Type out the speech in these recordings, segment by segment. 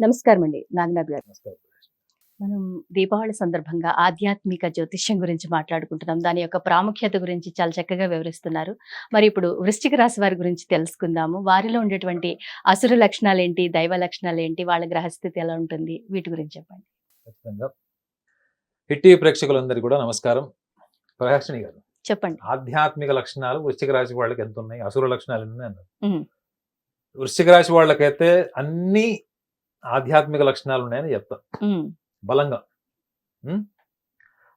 నమస్కారం అండి నాగనాథ్ గారు. మనం దీపావళి సందర్భంగా ఆధ్యాత్మిక జ్యోతిష్యం గురించి మాట్లాడుకుంటున్నాం. దాని యొక్క ప్రాముఖ్యత గురించి చాలా చక్కగా వివరిస్తున్నారు. మరి ఇప్పుడు వృశ్చిక రాశి వారి గురించి తెలుసుకుందాము. వారిలో ఉండేటువంటి అసుర లక్షణాలు ఏంటి దైవ లక్షణాలు ఏంటి వాళ్ళ గ్రహస్థితి ఎలా ఉంటుంది? వీటి గురించి చెప్పండి. ఖచ్చితంగా. హిట్టి ప్రేక్షకులందరికీ కూడా నమస్కారం. ప్రకాశిని గారు. చెప్పండి. ఆధ్యాత్మిక లక్షణాలు వృశ్చిక రాశి వాళ్ళకి ఎంత ఉన్నాయి అసుర లక్షణాలు ఎన్ని అన్నారు. వృశ్చిక రాశి వాళ్ళకైతే అన్ని ఆధ్యాత్మిక లక్షణాలు ఉన్నాయని చెప్తాం బలంగా?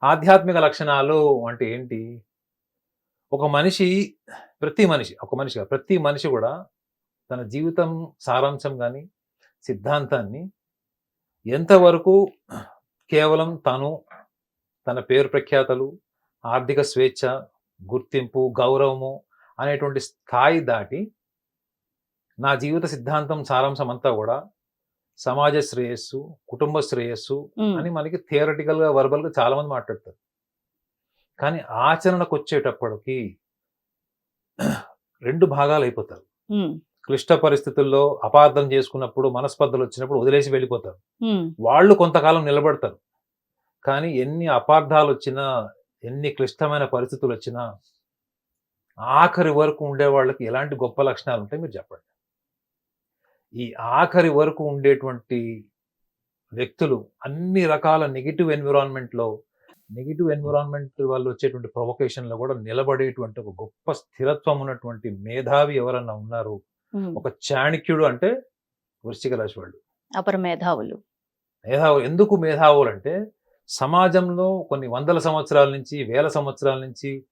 ఆధ్యాత్మిక లక్షణాలు అంటే ఏంటి? ఒక మనిషి ప్రతి మనిషి ఒక మనిషి కాదు, ప్రతి మనిషి కూడా తన జీవితం సారాంశం కానీ సిద్ధాంతాన్ని ఎంతవరకు కేవలం తను తన పేరు ప్రఖ్యాతలు ఆర్థిక స్వేచ్ఛ గుర్తింపు గౌరవము అనేటువంటి స్థాయి దాటి నా జీవిత సిద్ధాంతం సారాంశం అంతా కూడా సమాజ శ్రేయస్సు కుటుంబ శ్రేయస్సు అని మనకి థియరటికల్గా వర్బల్గా చాలా మంది మాట్లాడతారు. కానీ ఆచరణకు వచ్చేటప్పటికి రెండు భాగాలు అయిపోతారు. క్లిష్ట పరిస్థితుల్లో అపార్థం చేసుకున్నప్పుడు మనస్పర్ధలు వచ్చినప్పుడు వదిలేసి వెళ్ళిపోతారు. వాళ్ళు కొంతకాలం నిలబడతారు. కానీ ఎన్ని అపార్థాలు వచ్చినా ఎన్ని క్లిష్టమైన పరిస్థితులు వచ్చినా ఆఖరి వరకు ఉండే వాళ్ళకి ఎలాంటి గొప్ప లక్షణాలు ఉంటాయి మీరు చెప్పండి. ఈ ఆఖరి వరకు ఉండేటువంటి వ్యక్తులు అన్ని రకాల నెగిటివ్ ఎన్విరాన్మెంట్లో నెగిటివ్ ఎన్విరాన్మెంట్ వల్ల వచ్చేటువంటి ప్రొవకేషన్లో కూడా నిలబడేటువంటి ఒక గొప్ప స్థిరత్వం ఉన్నటువంటి మేధావి ఎవరన్నా ఉన్నారు. ఒక చాణక్యుడు అంటే వృశ్చిక రాశి వాళ్ళు. అపర మేధావులు. మేధావులు. ఎందుకు మేధావులు అంటే సమాజంలో కొన్ని వందల సంవత్సరాల నుంచి వేల సంవత్సరాల నుంచి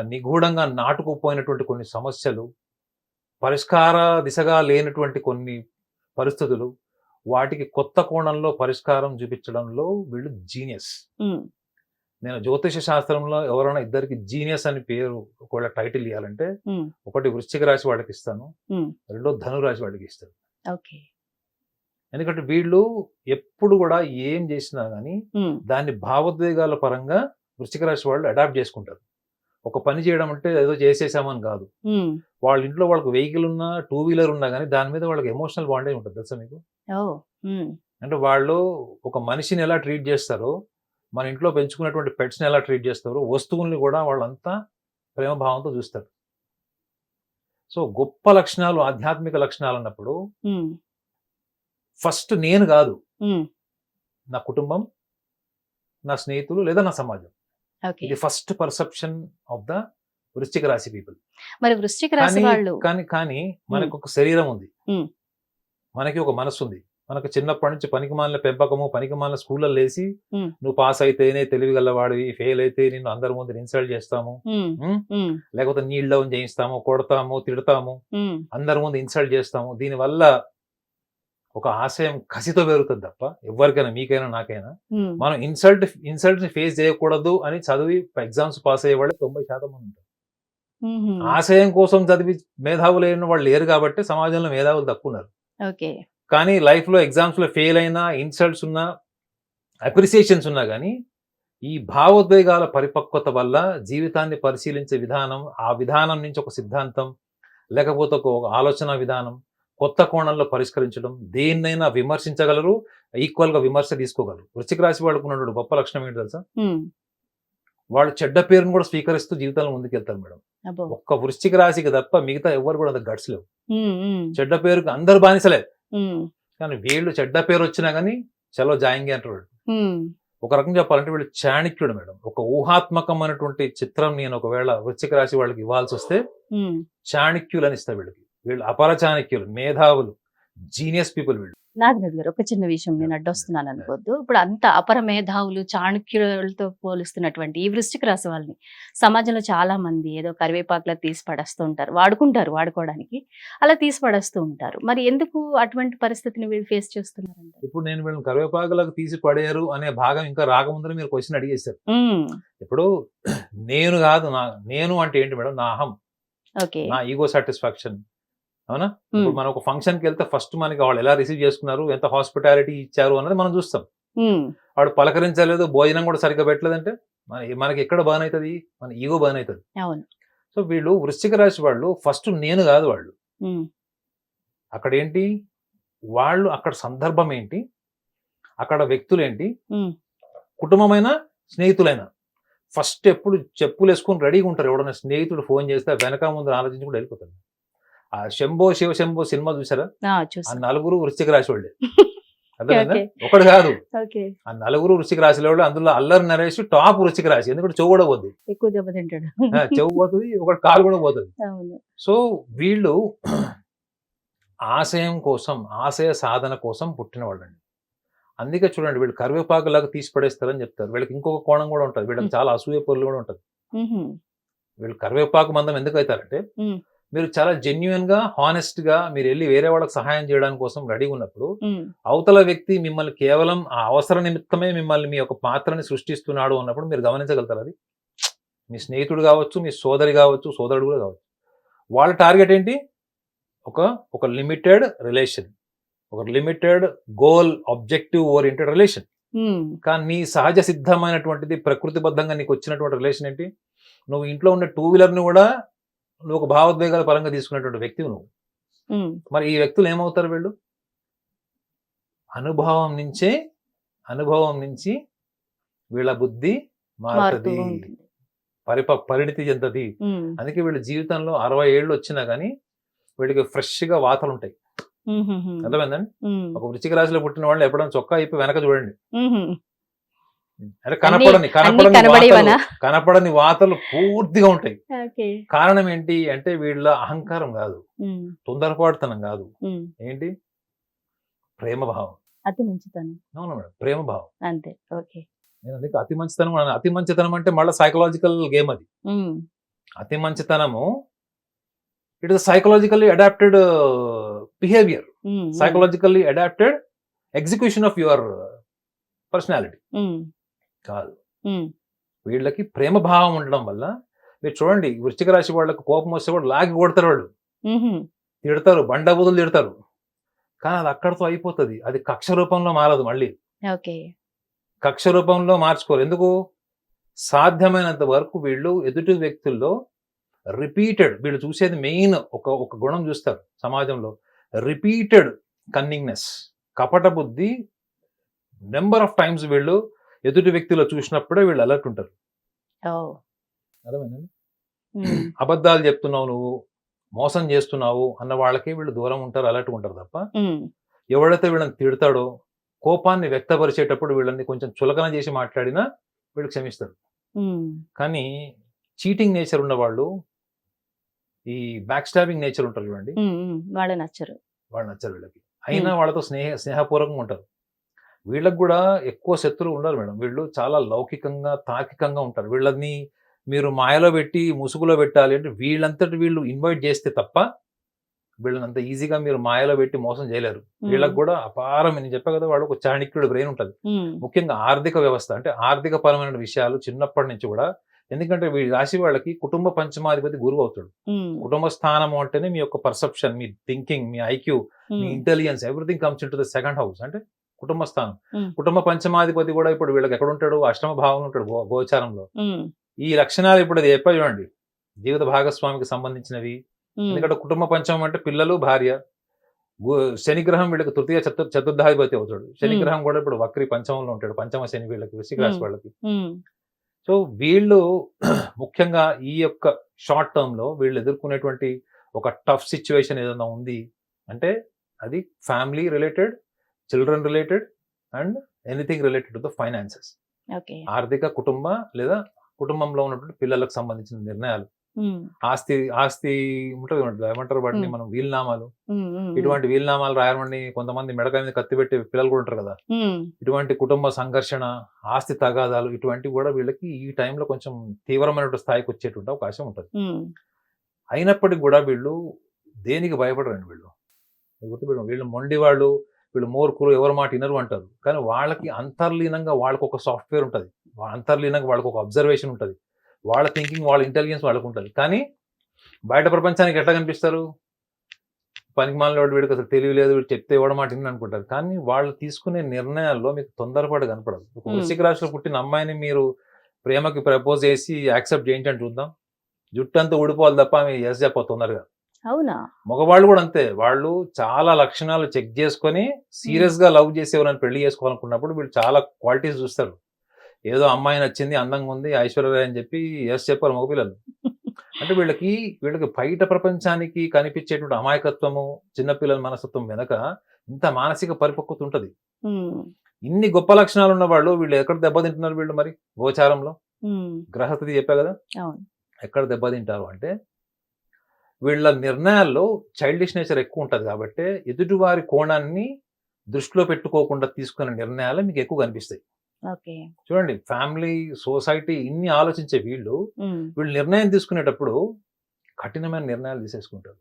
నిగూఢంగా నాటుకుపోయినటువంటి కొన్ని సమస్యలు పరిష్కార దిశగా లేనటువంటి కొన్ని పరిస్థితులు వాటికి కొత్త కోణంలో పరిష్కారం చూపించడంలో వీళ్ళు జీనియస్. నేను జ్యోతిష శాస్త్రంలో ఎవరైనా ఇద్దరికి జీనియస్ అని పేరు ఒకవేళ టైటిల్ ఇవ్వాలంటే ఒకటి వృశ్చిక రాశి వాళ్ళకి ఇస్తాను. రెండో ధనురాశి వాళ్ళకి ఇస్తాను. ఓకే. ఎందుకంటే వీళ్ళు ఎప్పుడు కూడా ఏం చేసినా ఉమ్, దాన్ని భావోద్వేగాల పరంగా వృశ్చిక రాశి వాళ్ళు అడాప్ట్ చేసుకుంటారు. ఒక పని చేయడం అంటే ఏదో చేసేసామని కాదు. వాళ్ళ ఇంట్లో వాళ్ళకి వెహికల్ ఉన్నా టూ వీలర్ ఉన్నా కానీ దాని మీద వాళ్ళకి ఎమోషనల్ బాండేజ్ ఉంటుంది తెలుసా మీకు? అంటే వాళ్ళు ఒక మనిషిని ఎలా ట్రీట్ చేస్తారో మన ఇంట్లో పెంచుకున్నటువంటి పెట్స్ని ఎలా ట్రీట్ చేస్తారో వస్తువుల్ని కూడా వాళ్ళంతా ప్రేమ భావంతో చూస్తారు. సో గొప్ప లక్షణాలు ఆధ్యాత్మిక లక్షణాలు అన్నప్పుడు ఫస్ట్ నేను కాదు. నా కుటుంబం నా స్నేహితులు లేదా నా సమాజం. ఇది ఫస్ట్ పర్సెప్షన్ ఆఫ్ ద వృశ్చిక రాశి పీపుల్. మరి వృశ్చిక రాశి కానీ వాళ్ళు కానీ కానీ మనకు ఒక శరీరం ఉంది. మనకి ఒక మనసు ఉంది. మనకు చిన్నప్పటి నుంచి పనికిమాలిన పెంపకము పనికిమాలిన స్కూల్లో లేసి. నువ్వు పాస్ అయితేనే తెలివిగలవాడివి ఫెయిల్ అయితే నిన్ను అందరి ముందు ఇన్సల్ట్ చేస్తాము. లేకపోతే నీళ్ళు డౌన్ చేయిస్తాము కొడతాము తిడతాము అందరి ముందు ఇన్సల్ట్ చేస్తాము. దీనివల్ల ఒక ఆశయం కసితో పెరుగుతుంది తప్ప ఎవరికైనా మీకైనా నాకైనా. మనం ఇన్సల్ట్ ఇన్సల్ట్ని ఫేస్ చేయకూడదు అని చదివి ఎగ్జామ్స్ పాస్ అయ్యే వాళ్ళు తొంభై శాతం మంది ఉంటారు. ఆశయం కోసం చదివి మేధావులు అయిన వాళ్ళు లేరు కాబట్టి సమాజంలో మేధావులు తక్కువ ఉన్నారు. కానీ లైఫ్లో ఎగ్జామ్స్లో ఫెయిల్ అయినా ఇన్సల్ట్స్ ఉన్నా అప్రిసియేషన్స్ ఉన్నా కానీ ఈ భావోద్వేగాల పరిపక్వత వల్ల జీవితాన్ని పరిశీలించే విధానం ఆ విధానం నుంచి ఒక సిద్ధాంతం లేకపోతే ఒక ఆలోచన విధానం కొత్త కోణంలో పరిష్కరించడం దేన్నైనా విమర్శించగలరు ఈక్వల్గా విమర్శ తీసుకోగలరు. వృశ్చిక రాశి వాళ్ళకు ఉన్నటువంటి గొప్ప లక్షణం ఏంటి తెలుసా? వాళ్ళు చెడ్డ పేరును కూడా స్వీకరిస్తూ జీవితంలో ముందుకెళ్తారు మేడం. ఒక్క వృశ్చిక రాశికి తప్ప మిగతా ఎవరు కూడా అంత గట్స్ లేవు. చెడ్డ పేరుకి అందరు బానిసలే. కానీ వీళ్ళు చెడ్డ పేరు వచ్చినా కానీ చలో జాయింగ్ అంటారు ఒక రకంగా చెప్పాలంటే వీళ్ళు చాణక్యుడు మేడం. ఒక ఊహాత్మకమైనటువంటి చిత్రం నేను ఒకవేళ వృశ్చిక రాశి వాళ్ళకి ఇవ్వాల్సి వస్తే ఉమ్. చాణక్యులు అని ఇస్తా వీళ్ళకి. వీళ్ళు అపర చాణక్యులు మేధావులు జీనియస్ పీపుల్ వీళ్ళు. నాగరాజు గారు ఒక చిన్న విషయం నేను అడ్డొస్తున్నాను అనుకోవద్దు. ఇప్పుడు అంత అపర మేధావులు చాణక్యులతో పోలుస్తున్నటువంటి ఈ వృశ్చిక రాశి వాళ్ళని సమాజంలో చాలా మంది ఏదో కరివేపాకులా తీసి పడేస్తూ ఉంటారు. వాడుకుంటారు వాడుకోవడానికి. అలా తీసి పడేస్తూ ఉంటారు. మరి ఎందుకు అటువంటి పరిస్థితిని వీళ్ళు ఫేస్ చేస్తున్నారంటే ఇప్పుడు నేను వీళ్ళని కరివేపాకులకు తీసి పడేయరు అనే భాగం ఇంకా రాకముందర మీరు క్వశ్చన్ అడిగేశారు. ఇప్పుడు నేను కాదు నా నేను అంటే ఏంటి మేడం? నా అహం. ఓకే. నా ఈగో సాటిస్ఫాక్షన్ అవునా? ఇప్పుడు మనం ఒక ఫంక్షన్కి వెళ్తే ఫస్ట్ మనకి వాళ్ళు ఎలా రిసీవ్ చేసుకున్నారు ఎంత హాస్పిటాలిటీ ఇచ్చారు అన్నది మనం చూస్తాం. వాడు పలకరించలేదు భోజనం కూడా సరిగ్గా పెట్టలేదంటే మన మనకి ఎక్కడ బర్న్ అవుతుంది మన ఈగో బర్న్ అవుతుంది సో వీళ్ళు వృశ్చిక రాశి వాళ్ళు ఫస్ట్ నేను కాదు వాళ్ళు. అక్కడ ఏంటి వాళ్ళు అక్కడ సందర్భం ఏంటి? అక్కడ వ్యక్తులు ఏంటి. కుటుంబమైన స్నేహితులైనా? ఫస్ట్ ఎప్పుడు చెప్పులు వేసుకొని రెడీగా ఉంటారు. ఎవడన్నా స్నేహితుడు ఫోన్ చేస్తే వెనక ముందు ఆలోచించి కూడా వెళ్ళిపోతారు. ఆ శంభో శివ శంభో సినిమా చూసారా ఆ, నలుగురు వృశ్చిక రాశి వాళ్ళే. అర్థమైందా? ఓకే. ఒకటి కాదు. ఆ నలుగురు వృశ్చిక రాశి వాళ్ళు అందులో అల్లరి నరేష్ టాప్ వృశ్చిక రాశి. ఎందుకంటే చెవు కూడా పోతుంది ఎక్కువ దెబ్బతింటాడు చెవు పోతుంది ఒకటి కాలు కూడా పోతుంది. సో వీళ్ళు ఆశయం కోసం ఆశయ సాధన కోసం పుట్టిన వాళ్ళండి అందుకే చూడండి వీళ్ళు కరివేపాకు లాగా తీసి పడేస్తారని చెప్తారు. వీళ్ళకి ఇంకొక కోణం కూడా ఉంటుంది. వీళ్ళకి చాలా అసూయ పొరులు కూడా ఉంటుంది. వీళ్ళు కరివేపాకు మందం ఎందుకు అవుతారంటే. మీరు చాలా జెన్యున్గా హానెస్ట్గా మీరు వెళ్ళి వేరే వాళ్ళకి సహాయం చేయడానికి కోసం రెడీ ఉన్నప్పుడు. అవతల వ్యక్తి మిమ్మల్ని కేవలం ఆ అవసర నిమిత్తమే మిమ్మల్ని మీ యొక్క పాత్రని సృష్టిస్తున్నాడు అన్నప్పుడు మీరు గమనించగలుగుతారు అది? మీ స్నేహితుడు కావచ్చు మీ సోదరి కావచ్చు సోదరుడు కూడా కావచ్చు. వాళ్ళ టార్గెట్ ఏంటి? ఒక ఒక లిమిటెడ్ రిలేషన్ ఒక limited goal objective oriented relation. కానీ నీ సహజ సిద్ధమైనటువంటిది ప్రకృతిబద్ధంగా నీకు వచ్చినటువంటి రిలేషన్ ఏంటి? నువ్వు ఇంట్లో ఉన్న టూ వీలర్ని కూడా నువ్వు ఒక భావోద్వేగాల పరంగా తీసుకున్నటువంటి వ్యక్తివి నువ్వు. మరి ఈ వ్యక్తులు ఏమవుతారు వీళ్ళు అనుభవం నుంచే అనుభవం నుంచి వీళ్ళ బుద్ధి మారుతూ మారుతుంది పరిప పరిణితి చెందది. అందుకే వీళ్ళ జీవితంలో అరవై ఏళ్ళు వచ్చినా కానీ వీళ్ళకి ఫ్రెష్గా వాతలు ఉంటాయి. అర్థమైందండి. ఒక వృచ్చిక రాశిలో పుట్టిన వాళ్ళు ఎప్పుడైనా చొక్కా అయిపోయి వెనక చూడండి. అంటే కనపడని కనపడని? వాతలు కనపడని వాతలు పూర్తిగా ఉంటాయి. కారణం ఏంటి అంటే వీళ్ళ అహంకారం కాదు. తొందరపాటుతనం కాదు. ఏంటి? ప్రేమ భావం అతి మంచితనం. అవును మేడం? ప్రేమ భావం అంతే. ఓకే. నేను అందుకే అతి మంచితనం. అతి మంచితనం అంటే మళ్ళీ సైకలాజికల్ గేమ్ అది. అతి మంచితనము it is psychologically adapted behaviour. Psychologically adapted execution of your personality. కాదు. వీళ్ళకి ప్రేమ భావం ఉండడం వల్ల మీరు చూడండి వృశ్చిక రాశి వాళ్ళకి కోపం వస్తే కూడా లాగి కొడతారు వాళ్ళు. తిడతారు బండబుదులు తిడతారు. కానీ అది అక్కడితో అయిపోతుంది. అది కక్ష రూపంలో మారదు మళ్ళీ. కక్ష రూపంలో మార్చుకోరు. ఎందుకు? సాధ్యమైనంత వరకు వీళ్ళు ఎదుటి వ్యక్తుల్లో రిపీటెడ్ వీళ్ళు చూసేది మెయిన్ ఒక ఒక గుణం చూస్తారు సమాజంలో. రిపీటెడ్ కన్నింగ్నెస్ కపట బుద్ధి నెంబర్ ఆఫ్ టైమ్స్ వీళ్ళు ఎదుటి వ్యక్తిలో చూసినప్పుడే వీళ్ళు అలర్ట్ ఉంటారు. అర్థమైందండి. అబద్ధాలు చెప్తున్నావు నువ్వు మోసం చేస్తున్నావు అన్న వాళ్ళకి వీళ్ళు దూరం ఉంటారు అలర్ట్ ఉంటారు తప్ప. ఎవడైతే వీళ్ళని తిడతాడో కోపాన్ని వ్యక్తపరిచేటప్పుడు వీళ్ళని కొంచెం చులకన చేసి మాట్లాడినా వీళ్ళు క్షమిస్తారు. కానీ చీటింగ్ నేచర్ ఉన్న వాళ్ళు ఈ బ్యాక్ స్టాబింగ్ నేచర్ ఉంటారు చూడండి. వాళ్ళు నచ్చరు. వాళ్ళు నచ్చరు వీళ్ళకి. అయినా వాళ్ళతో స్నేహ స్నేహపూర్వకంగా ఉంటారు. వీళ్ళకి కూడా ఎక్కువ శత్రువులు ఉండరు మేడం వీళ్ళు చాలా లౌకికంగా తార్కికంగా ఉంటారు వీళ్ళని మీరు మాయలో పెట్టి ముసుగులో పెట్టాలి అంటే వీళ్ళంతటి వీళ్ళు ఇన్వైట్ చేస్తే తప్ప వీళ్ళని అంత ఈజీగా మీరు మాయలో పెట్టి మోసం చేయలేరు. వీళ్ళకి కూడా అపారం నేను చెప్పా కదా వాళ్ళకు ఒక చాణక్యుడు బ్రెయిన్ ఉంటుంది. ముఖ్యంగా ఆర్థిక వ్యవస్థ అంటే ఆర్థిక పరమైన విషయాలు చిన్నప్పటి నుంచి కూడా ఎందుకంటే వీడి రాశి వాళ్ళకి కుటుంబ పంచమాధిపతి గురువు అవుతాడు. కుటుంబ స్థానము అంటేనే మీ యొక్క పర్సెప్షన్ మీ థింకింగ్ మీ IQ me. Intelligence everything comes into the second house అంటే కుటుంబ స్థానం. కుటుంబ పంచమాధిపతి కూడా ఇప్పుడు వీళ్ళకి ఎక్కడ ఉంటాడు అష్టమ భావంలో ఉంటాడు గోచారంలో. ఈ లక్షణాలు ఇప్పుడు అది చెప్పా చూడండి జీవిత భాగస్వామికి సంబంధించినవి. ఎందుకంటే కుటుంబ పంచమం అంటే పిల్లలు భార్య శనిగ్రహం వీళ్ళకి తృతీయ చతు చతుర్థాధిపతి అవుతాడు శనిగ్రహం కూడా ఇప్పుడు వక్రి పంచమంలో ఉంటాడు పంచమ శని వీళ్ళకి వృశ్చిక రాశి. వాళ్ళకి. సో వీళ్ళు ముఖ్యంగా ఈ యొక్క షార్ట్ టర్మ్లో వీళ్ళు ఎదుర్కొనేటువంటి ఒక టఫ్ సిచ్యువేషన్ ఏదైనా ఉంది అంటే అది family related children related and anything related to the finances ఆర్థిక కుటుంబ లేదా కుటుంబంలో ఉన్నటువంటి పిల్లలకు సంబంధించిన నిర్ణయాలు ఉమ్. ఆస్తి ఆస్తి ఉంటుంది ఏమంటారు వాటిని Hmm. మనం వీలునామాలు. ఉమ్. ఇటువంటి వీలునామాలు రాయమని కొంతమంది మెడకాయ మీద కత్తి పెట్టి పిల్లలు కూడా ఉంటారు కదా. ఇటువంటి కుటుంబ సంఘర్షణ ఆస్తి తగాదాలు ఇటువంటివి కూడా వీళ్ళకి ఈ టైంలో కొంచెం తీవ్రమైనటువంటి స్థాయికి వచ్చేటువంటి అవకాశం ఉంటుంది. అయినప్పటికీ కూడా వీళ్ళు దేనికి భయపడరండి వీళ్ళు గుర్తుపెట్టుకోండి వీళ్ళు మొండి వాళ్ళు వీళ్ళు మూర్ఖులు ఎవరి మాట వినరు అంటారు. కానీ వాళ్ళకి అంతర్లీనంగా వాళ్ళకి ఒక సాఫ్ట్వేర్ ఉంటుంది అంతర్లీనంగా వాళ్ళకి ఒక అబ్జర్వేషన్ ఉంటుంది. వాళ్ళ థింకింగ్ వాళ్ళ ఇంటెలిజెన్స్ వాళ్ళకు ఉంటుంది కానీ బయట ప్రపంచానికి ఎట్లా కనిపిస్తారు? పనికి మాలిన వీడికి అసలు తెలివి లేదు వీడు చెప్తే ఎవడ మాట అనుకుంటారు. కానీ వాళ్ళు తీసుకునే నిర్ణయాల్లో మీకు తొందరపాటు కనపడదు. ఒక. వృశ్చిక రాశిలో పుట్టిన అమ్మాయిని మీరు ప్రేమకి ప్రపోజ్ చేసి యాక్సెప్ట్ చేయించండి చూద్దాం. జుట్టు అంతా ఊడిపోవాలి తప్ప ఆమె ఎస్ చెప్ప తొందరగా. అవునా? మగవాళ్ళు కూడా అంతే. వాళ్ళు చాలా లక్షణాలు చెక్ చేసుకొని సీరియస్గా లవ్ చేసి ఎవరైనా పెళ్ళి చేసుకోవాలనుకున్నప్పుడు వీళ్ళు చాలా క్వాలిటీస్ చూస్తారు. ఏదో అమ్మాయి నచ్చింది అందంగా ఉంది ఐశ్వర్య అని చెప్పి ఎస్ చెప్పారు మగపిల్లలు. అంటే వీళ్ళకి వీళ్ళకి బయట ప్రపంచానికి కనిపించేటువంటి అమాయకత్వము చిన్నపిల్లల మనస్తత్వం వెనక ఇంత మానసిక పరిపక్వత ఉంటది. ఇన్ని గొప్ప లక్షణాలు ఉన్న వాళ్ళు వీళ్ళు ఎక్కడ దెబ్బతింటున్నారు వీళ్ళు మరి గోచారంలో? గ్రహస్థితి చెప్పా కదా? ఎక్కడ దెబ్బతింటారు అంటే వీళ్ళ నిర్ణయాల్లో చైల్డిష్ నేచర్ ఎక్కువ ఉంటుంది కాబట్టి ఎదుటివారి కోణాన్ని దృష్టిలో పెట్టుకోకుండా తీసుకునే నిర్ణయాలు మీకు ఎక్కువ కనిపిస్తాయి. చూడండి ఫ్యామిలీ సొసైటీ ఇన్ని ఆలోచించే వీళ్ళు వీళ్ళు నిర్ణయం తీసుకునేటప్పుడు కఠినమైన నిర్ణయాలు తీసేసుకుంటారు.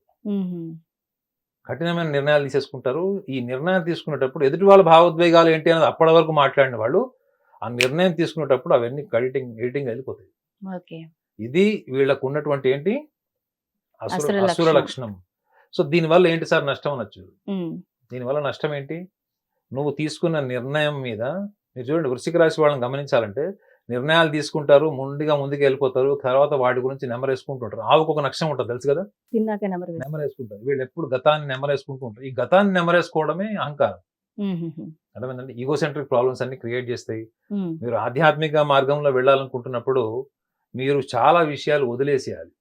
కఠినమైన నిర్ణయాలు తీసేసుకుంటారు. ఈ నిర్ణయాలు తీసుకునేటప్పుడు ఎదుటి వాళ్ళ భావోద్వేగాలు ఏంటి అనేది అప్పటి వరకు మాట్లాడిన వాళ్ళు ఆ నిర్ణయం తీసుకునేటప్పుడు అవన్నీ ఎడిటింగ్ ఎడిటింగ్ వెళ్ళిపోతాయి ఇది వీళ్ళకు ఉన్నటువంటి ఏంటి? అసుర లక్షణం. సో దీనివల్ల ఏంటి సార్ నష్టం అనొచ్చు? దీనివల్ల నష్టం ఏంటి? నువ్వు తీసుకున్న నిర్ణయం మీద మీరు చూడండి వృశ్చిక రాశి వాళ్ళని గమనించాలంటే నిర్ణయాలు తీసుకుంటారు ముందుగా ముందుకు వెళ్ళిపోతారు తర్వాత వాటి గురించి నెమరేసుకుంటుంటారు. ఆవుకు ఒక నష్టం ఉంటుంది తెలుసు కదా. నెమరేసుకుంటారు. వీళ్ళు ఎప్పుడు గతాన్ని నెమరేసుకుంటూ ఉంటారు. ఈ గతాన్ని నెమరేసుకోవడమే అహంకారం. అర్థమైందండి? ఈగోసెంట్రిక్ ప్రాబ్లమ్స్ అన్ని క్రియేట్ చేస్తాయి. మీరు ఆధ్యాత్మిక మార్గంలో వెళ్ళాలనుకుంటున్నప్పుడు మీరు చాలా విషయాలు వదిలేసేయాలి.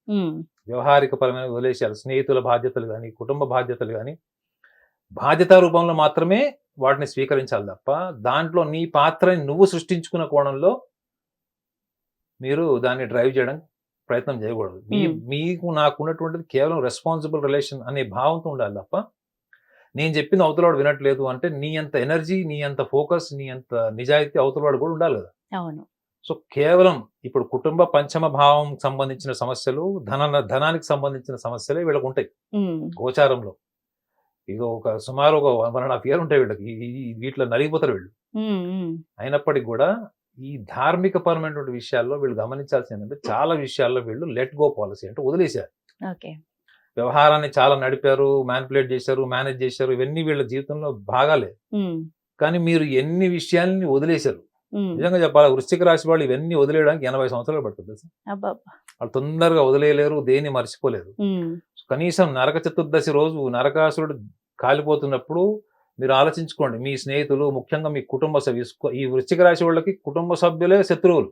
వ్యవహారిక పరమైన వదిలేసేయాలి. స్నేహితుల బాధ్యతలు కానీ కుటుంబ బాధ్యతలు కానీ బాధ్యత రూపంలో మాత్రమే వాటిని స్వీకరించాలి తప్ప దాంట్లో నీ పాత్రని నువ్వు సృష్టించుకున్న కోణంలో మీరు దాన్ని డ్రైవ్ చేయడం ప్రయత్నం చేయకూడదు. మీ. మీకు నాకు ఉన్నటువంటిది కేవలం రెస్పాన్సిబుల్ రిలేషన్ అనే భావంతో ఉండాలి తప్ప నేను చెప్పింది అవతలవాడు వినట్లేదు అంటే నీ అంత ఎనర్జీ నీ అంత ఫోకస్ నీ అంత నిజాయితీ అవతలవాడు కూడా ఉండాలి కదా. అవును. సో కేవలం ఇప్పుడు కుటుంబ పంచమ భావం సంబంధించిన సమస్యలు ధన ధనానికి సంబంధించిన సమస్యలే వీళ్ళకు ఉంటాయి. గోచారంలో. ఇక ఒక సుమారు ఒక వన్ అండ్ హాఫ్ ఇయర్ ఉంటాయి వీళ్ళకి. వీటిలో నలిగిపోతారు వీళ్ళు. అయినప్పటికీ కూడా ఈ ధార్మిక పరమైనటువంటి విషయాల్లో వీళ్ళు గమనించాల్సింది ఏంటంటే చాలా విషయాల్లో వీళ్ళు లెట్ గో పాలసీ అంటే వదిలేశారు. వ్యవహారాన్ని చాలా నడిపారు మ్యానిపులేట్ చేశారు మేనేజ్ చేశారు ఇవన్నీ వీళ్ళ జీవితంలో భాగాలే. కానీ మీరు ఎన్ని విషయాల్ని వదిలేశారు? నిజంగా చెప్పాలి వృశ్చిక రాశి వాళ్ళు ఇవన్నీ వదిలేయడానికి ఎనభై సంవత్సరాలు పడుతుంది వాళ్ళు తొందరగా వదిలేయలేరు దేన్ని మర్చిపోలేరు ఉమ్, కనీసం నరక చతుర్దశి రోజు నరకాసురుడు కాలిపోతున్నప్పుడు మీరు ఆలోచించుకోండి మీ స్నేహితులు ముఖ్యంగా మీ కుటుంబ సభ్యు ఈ వృశ్చిక రాశి వాళ్ళకి కుటుంబ సభ్యులే శత్రువులు.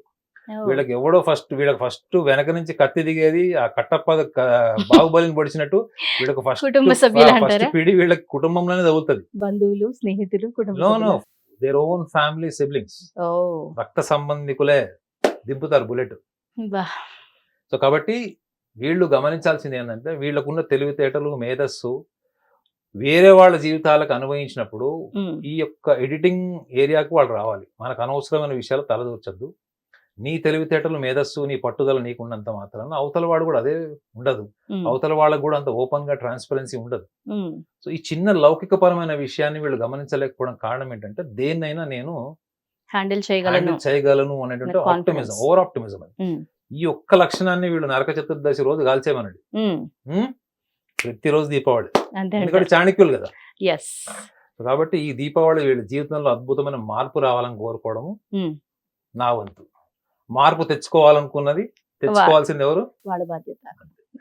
వీళ్ళకి ఎవడో ఫస్ట్ వీళ్ళకి ఫస్ట్ వెనక నుంచి కత్తి దిగేది ఆ కట్టప్ప బాహుబలిని పొడిచినట్టు వీళ్ళకి ఫస్ట్ కుటుంబ సభ్యులు? పిడి వీళ్ళకి కుటుంబంలోనే తగులుతుంది. బంధువులు స్నేహితులు కుటుంబ. దేర్ ఓన్ ఫ్యామిలీ సిబ్లింగ్స్ రక్త సంబంధికులే దింపుతారు బుల్లెట్. సో కాబట్టి వీళ్ళు గమనించాల్సింది ఏంటంటే వీళ్ళకున్న తెలివితేటలు మేధస్సు వేరే వాళ్ళ జీవితాలకు అనుభవించినప్పుడు ఈ యొక్క ఎడిటింగ్ ఏరియాకు వాళ్ళు రావాలి. మనకు అనవసరమైన విషయాలు తలదూర్చద్దు. నీ తెలివితేటలు మేధస్సు నీ పట్టుదల నీకున్నంత మాత్రాన అవతల వాడు కూడా అదే ఉండదు. అవతల వాళ్ళకు కూడా అంత ఓపెన్గా ట్రాన్స్పరెన్సీ ఉండదు. సో ఈ చిన్న లౌకికపరమైన విషయాన్ని వీళ్ళు గమనించలేకపోవడం కారణం ఏంటంటే దేన్నైనా నేను హ్యాండిల్ చేయగలను. చేయగలను అనేటువంటి. ఆప్టిమిజం ఓవర్ ఆప్టిమిజం అది. ఈ ఒక్క లక్షణాన్ని వీళ్ళు నరక చతుర్దశి రోజు కాల్చేమనండి? ప్రతిరోజు దీపావళి. ఎందుకంటే చాణక్యులు కదా. కాబట్టి ఈ దీపావళి వీళ్ళ జీవితంలో అద్భుతమైన మార్పు రావాలని కోరుకోవడము. నా వంతు. మార్పు తెచ్చుకోవాలనుకున్నది తెచ్చుకోవాల్సింది ఎవరు? వాళ్ళ బాధ్యత.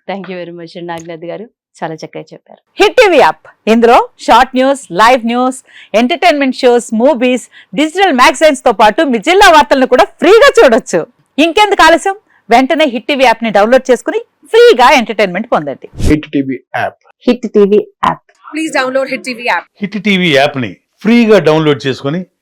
Thank you very much Naganath garu. చాలా చక్కగా చెప్పారు. Hit TV app. ఇందులో short news live news entertainment shows movies digital మ్యాగజైన్స్తో పాటు మీ జిల్లా వార్తలను కూడా ఫ్రీగా చూడొచ్చు. ఇంకెందుకు ఆలస్యం? వెంటనే హిట్ టీవీ యాప్ని డౌన్లోడ్ చేసుకుని ఫ్రీగా ఎంటర్టైన్మెంట్ పొందండి. Hit TV app. Hit TV app. Please download Hit TV app. Hit TV యాప్ని ఫ్రీగా డౌన్లోడ్ చేసుకొని